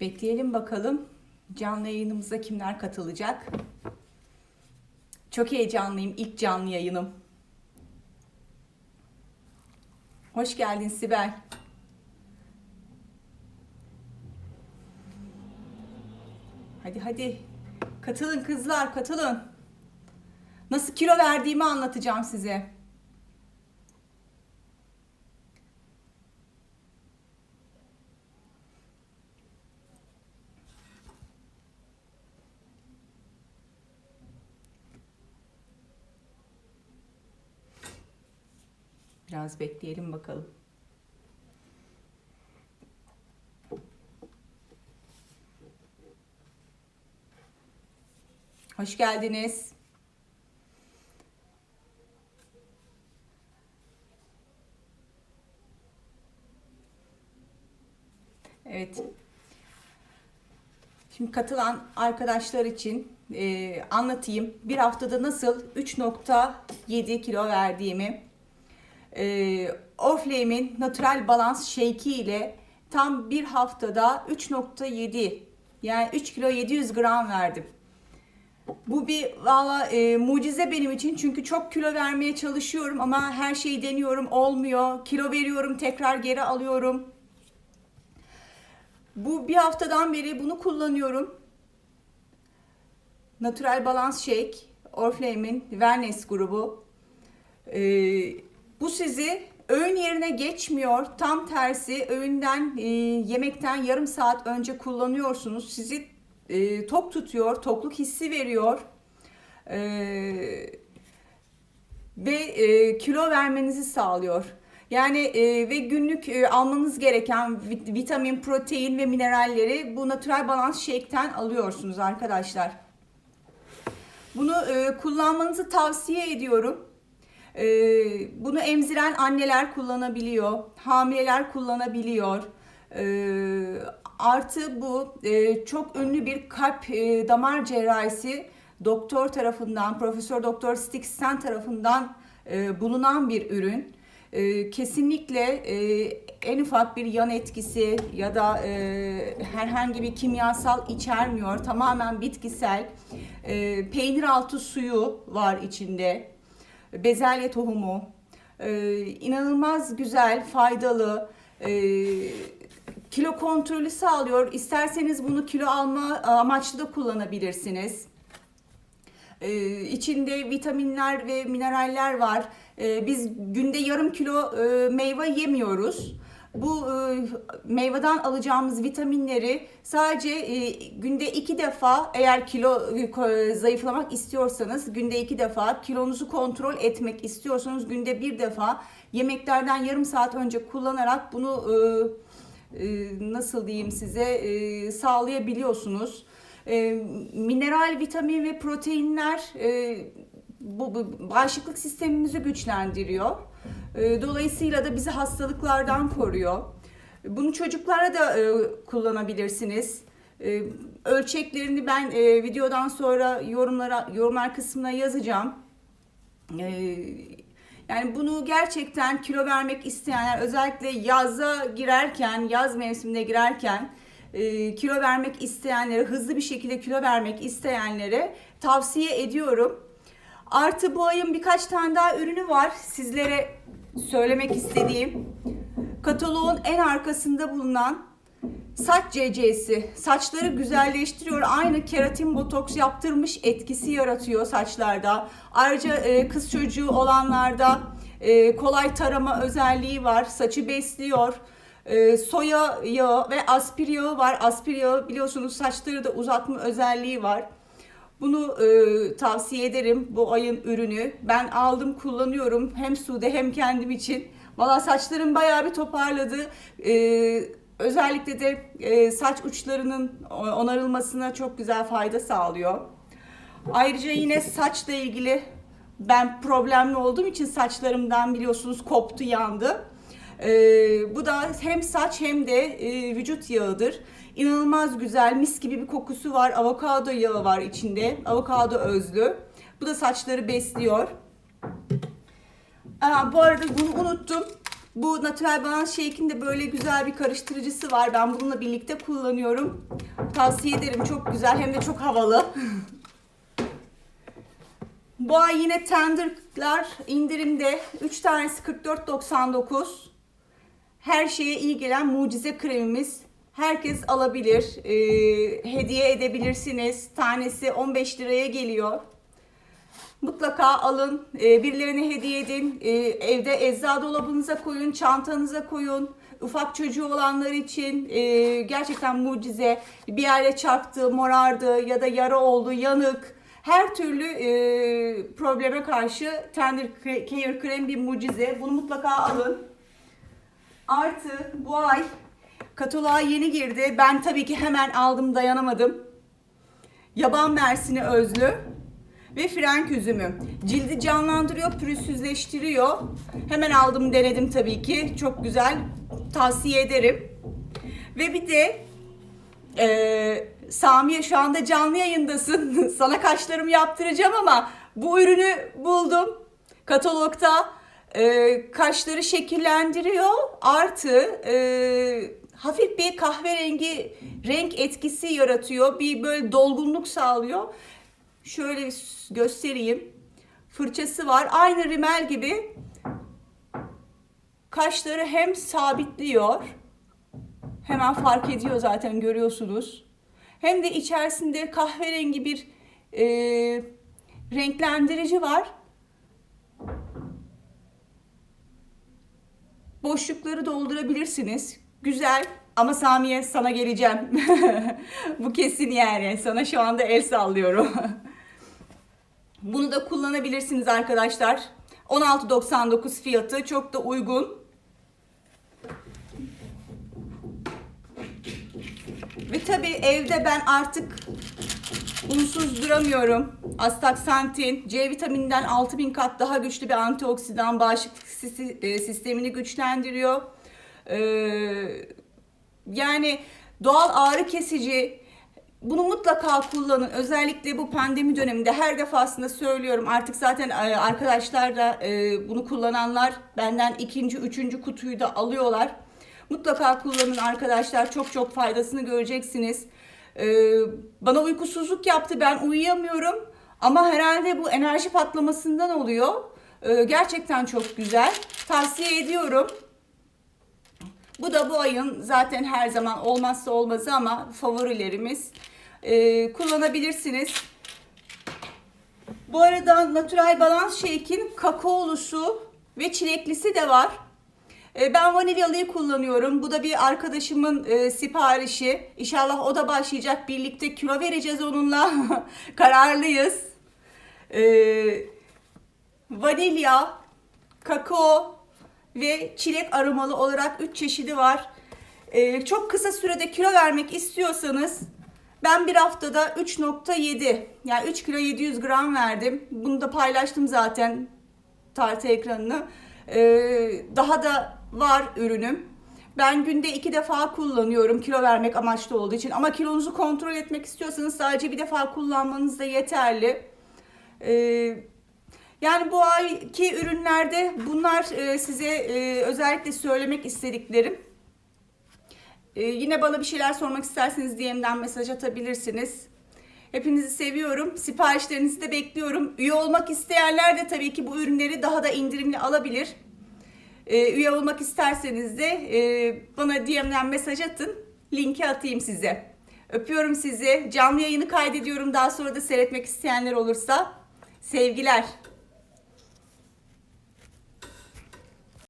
Bekleyelim bakalım canlı yayınımıza kimler katılacak. Çok heyecanlıyım. İlk canlı yayınım. Hoş geldin Sibel. Hadi hadi. Katılın kızlar, katılın. Nasıl kilo verdiğimi anlatacağım size. Biraz bekleyelim bakalım. Hoş geldiniz. Evet. Şimdi katılan arkadaşlar için e, anlatayım. Bir haftada nasıl 3.7 kilo verdiğimi e, Oriflame'in Natural Balance Shake'i ile tam bir haftada 3.7 yani 3 kilo 700 gram verdim. Bu bir valla e, mucize benim için çünkü çok kilo vermeye çalışıyorum ama her şeyi deniyorum olmuyor. Kilo veriyorum tekrar geri alıyorum. Bu bir haftadan beri bunu kullanıyorum. Natural Balance Shake, Oriflame'in Wellness grubu. Ee, bu sizi öğün yerine geçmiyor. Tam tersi öğünden, e, yemekten yarım saat önce kullanıyorsunuz. Sizi e, tok tutuyor, tokluk hissi veriyor. Ee, ve e, kilo vermenizi sağlıyor. Yani e, ve günlük e, almanız gereken vit- vitamin, protein ve mineralleri bu Natural Balance Shake'ten alıyorsunuz arkadaşlar. Bunu e, kullanmanızı tavsiye ediyorum. E, bunu emziren anneler kullanabiliyor, hamileler kullanabiliyor. E, artı bu e, çok ünlü bir kalp e, damar cerrahisi doktor tarafından, Profesör Doktor Stixen tarafından e, bulunan bir ürün. E, kesinlikle en ufak bir yan etkisi ya da herhangi bir kimyasal içermiyor. Tamamen bitkisel. Peynir altı suyu var içinde. Bezelye tohumu. E, inanılmaz güzel, faydalı. E, kilo kontrolü sağlıyor. İsterseniz bunu kilo alma amaçlı da kullanabilirsiniz. Ee, içinde vitaminler ve mineraller var. Ee, biz günde yarım kilo e, meyve yemiyoruz. Bu e, meyveden alacağımız vitaminleri sadece e, günde iki defa eğer kilo e, zayıflamak istiyorsanız günde iki defa kilonuzu kontrol etmek istiyorsanız günde bir defa yemeklerden yarım saat önce kullanarak bunu e, e, nasıl diyeyim size e, sağlayabiliyorsunuz. E, mineral, vitamin ve proteinler e, bu, bu bağışıklık sistemimizi güçlendiriyor. E, dolayısıyla da bizi hastalıklardan koruyor. Bunu çocuklara da e, kullanabilirsiniz. E, ölçeklerini ben e, videodan sonra yorumlara yorumlar kısmına yazacağım. E, yani bunu gerçekten kilo vermek isteyenler özellikle yaza girerken, yaz mevsimine girerken e, kilo vermek isteyenlere, hızlı bir şekilde kilo vermek isteyenlere tavsiye ediyorum. Artı bu ayın birkaç tane daha ürünü var sizlere söylemek istediğim. Kataloğun en arkasında bulunan saç CC'si. Saçları güzelleştiriyor. Aynı keratin botoks yaptırmış etkisi yaratıyor saçlarda. Ayrıca e, kız çocuğu olanlarda e, kolay tarama özelliği var. Saçı besliyor. E, soya yağı ve aspir yağı var. Aspir yağı biliyorsunuz saçları da uzatma özelliği var. Bunu e, tavsiye ederim bu ayın ürünü. Ben aldım kullanıyorum hem Sude hem kendim için. Valla saçlarım bayağı bir toparladı. E, özellikle de e, saç uçlarının onarılmasına çok güzel fayda sağlıyor. Ayrıca yine saçla ilgili ben problemli olduğum için saçlarımdan biliyorsunuz koptu yandı. Ee, bu da hem saç hem de e, vücut yağıdır. İnanılmaz güzel, mis gibi bir kokusu var. Avokado yağı var içinde. Avokado özlü. Bu da saçları besliyor. Aa, bu arada bunu unuttum. Bu Natural Balance Shake'in de böyle güzel bir karıştırıcısı var. Ben bununla birlikte kullanıyorum. Tavsiye ederim. Çok güzel hem de çok havalı. Bu ay yine tenderlar indirimde. 3 tanesi 44.99. Her şeye iyi gelen mucize kremimiz. Herkes alabilir. Ee, hediye edebilirsiniz. Tanesi 15 liraya geliyor. Mutlaka alın. Ee, birilerine hediye edin. Ee, evde ecza dolabınıza koyun, çantanıza koyun. Ufak çocuğu olanlar için e, gerçekten mucize. Bir yere çarptı, morardı ya da yara oldu, yanık. Her türlü e, probleme karşı Tender Care Krem bir mucize. Bunu mutlaka alın. Artı bu ay kataloğa yeni girdi. Ben tabii ki hemen aldım dayanamadım. Yaban mersini özlü ve frenk üzümü. Cildi canlandırıyor, pürüzsüzleştiriyor. Hemen aldım denedim tabii ki. Çok güzel. Tavsiye ederim. Ve bir de ee, Samiye şu anda canlı yayındasın. Sana kaşlarımı yaptıracağım ama bu ürünü buldum. Katalogda e, kaşları şekillendiriyor. Artı e, hafif bir kahverengi renk etkisi yaratıyor. Bir böyle dolgunluk sağlıyor. Şöyle göstereyim. Fırçası var. Aynı rimel gibi. Kaşları hem sabitliyor. Hemen fark ediyor zaten görüyorsunuz. Hem de içerisinde kahverengi bir e, renklendirici var. Boşlukları doldurabilirsiniz. Güzel ama Samiye sana geleceğim. Bu kesin yani. Sana şu anda el sallıyorum. Bunu da kullanabilirsiniz arkadaşlar. 16.99 fiyatı çok da uygun. Ve tabii evde ben artık unsuz duramıyorum. Astaksantin, C vitamininden 6000 kat daha güçlü bir antioksidan bağışıklık e, sistemini güçlendiriyor. Ee, yani doğal ağrı kesici bunu mutlaka kullanın. Özellikle bu pandemi döneminde her defasında söylüyorum. Artık zaten e, arkadaşlar da e, bunu kullananlar benden ikinci, üçüncü kutuyu da alıyorlar. Mutlaka kullanın arkadaşlar. Çok çok faydasını göreceksiniz. Ee, bana uykusuzluk yaptı. Ben uyuyamıyorum. Ama herhalde bu enerji patlamasından oluyor. Ee, gerçekten çok güzel. Tavsiye ediyorum. Bu da bu ayın zaten her zaman olmazsa olmazı ama favorilerimiz. Ee, kullanabilirsiniz. Bu arada Natural Balance Shake'in kakaolusu ve çileklisi de var. E, Ben vanilyalıyı kullanıyorum. Bu da bir arkadaşımın e, siparişi. İnşallah o da başlayacak. Birlikte kilo vereceğiz onunla. Kararlıyız. E, vanilya, kakao ve çilek aromalı olarak 3 çeşidi var. E, çok kısa sürede kilo vermek istiyorsanız ben bir haftada 3.7 yani 3 kilo 700 gram verdim. Bunu da paylaştım zaten tartı ekranını. Ee, daha da var ürünüm. Ben günde iki defa kullanıyorum kilo vermek amaçlı olduğu için. Ama kilonuzu kontrol etmek istiyorsanız sadece bir defa kullanmanız da yeterli. Ee, yani bu ayki ürünlerde bunlar e, size e, özellikle söylemek istediklerim. Ee, yine bana bir şeyler sormak isterseniz DM'den mesaj atabilirsiniz. Hepinizi seviyorum. Siparişlerinizi de bekliyorum. Üye olmak isteyenler de tabii ki bu ürünleri daha da indirimli alabilir. Ee, üye olmak isterseniz de e, bana DM'den mesaj atın. Linki atayım size. Öpüyorum sizi. Canlı yayını kaydediyorum. Daha sonra da seyretmek isteyenler olursa sevgiler.